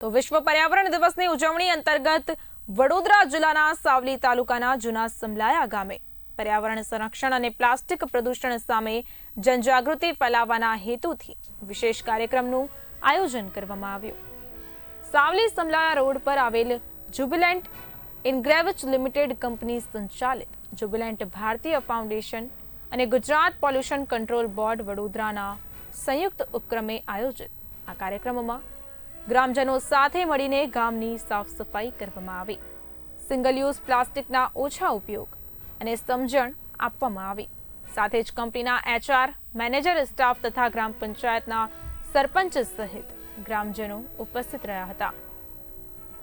તો વિશ્વ પર્યાવરણ દિવસની ઉજવણી અંતર્ગત વડોદરા જિલ્લાના સાવલી તાલુકાના જૂના સમલાયા ગામે પર્યાવરણ સંરક્ષણ અને પ્લાસ્ટિક પ્રદૂષણ સામે જનજાગૃતિ ફેલાવવાના હેતુથી વિશેષ કાર્યક્રમનું આયોજન કરવામાં આવ્યું. સાવલી સમલાયા રોડ પર આવેલ જુબિલેન્ટ ઇન્ગ્રેવચ લિમિટેડ કંપની સંચાલિત જુબિલેન્ટ ભારતીય ફાઉન્ડેશન અને ગુજરાત પોલ્યુશન કંટ્રોલ બોર્ડ વડોદરાના સંયુક્ત ઉપક્રમે આયોજિત આ કાર્યક્રમમાં ગ્રામજનો સાથે મળીને ગામની સાફ સફાઈ કરવામાં આવી. સિંગલ યુઝ પ્લાસ્ટિકના ઓછા ઉપયોગ અને સમજણ આપવામાં આવી. સાથે જ કંપનીના એચઆર, મેનેજર, સ્ટાફ તથા ગ્રામ પંચાયતના સરપંચ સહિત ગ્રામજનો ઉપસ્થિત રહ્યા હતા.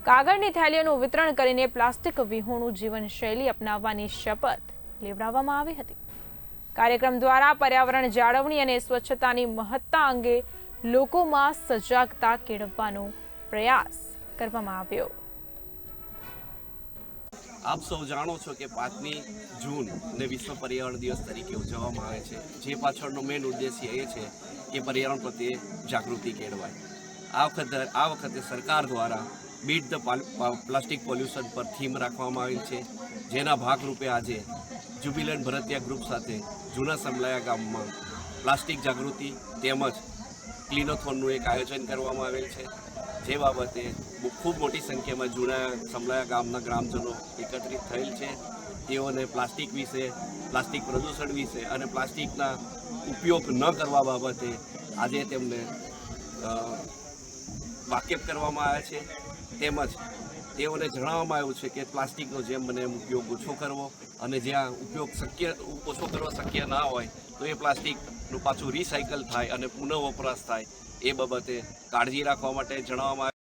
કાગળની થેલીઓનું વિતરણ કરીને પ્લાસ્ટિક વિહોણું જીવનશૈલી અપનાવવાની શપથ લેવડાવવામાં આવી હતી. કાર્યક્રમ દ્વારા પર્યાવરણ જાળવણી અને સ્વચ્છતાની મહત્તા અંગે લોકોમાં સજાગતા કેળવવાનો પ્રયાસ કરવામાં આવ્યો. આપ સૌ જાણો છો કે પાંચમી જૂન ને વિશ્વ પર્યાવરણ દિવસ તરીકે ઉજવવામાં આવે છે. જે પાછળનો મેઇન ઉદ્દેશ્ય એ છે કે પર્યાવરણ પ્રત્યે જાગૃતિ કેળવાય. આ વખતે આ વખતે સરકાર દ્વારા બીટ ધ પ્લાસ્ટિક પોલ્યુશન પર થીમ રાખવામાં આવી છે. જેના ભાગરૂપે આજે જ્યુબિલન્ટ ભરતિયા ગ્રુપ સાથે જૂના સમલાયા ગામમાં પ્લાસ્ટિક જાગૃતિ તેમજ ક્લીનોથોનનું એક આયોજન કરવામાં આવેલ છે. જે બાબતે ખૂબ મોટી સંખ્યામાં જૂના સમલાયા ગામના ગ્રામજનો એકત્રિત થયેલ છે. તેઓને પ્લાસ્ટિક વિશે, પ્લાસ્ટિક પ્રદૂષણ વિશે અને પ્લાસ્ટિકના ઉપયોગ ન કરવા બાબતે આજે તેમને વાકેફ કરવામાં આવ્યા છે. તેમજ તેઓને જણાવવામાં આવ્યું છે કે પ્લાસ્ટિકનો જેમ મને ઉપયોગ ઓછો કરવો અને જ્યાં ઉપયોગ શક્ય, ઓછો કરવો શક્ય ના હોય, તો એ પ્લાસ્ટિકનું પાછું રિસાયકલ થાય અને પુનઃ વપરાશ થાય એ બાબતે કાળજી રાખવા માટે જણાવવામાં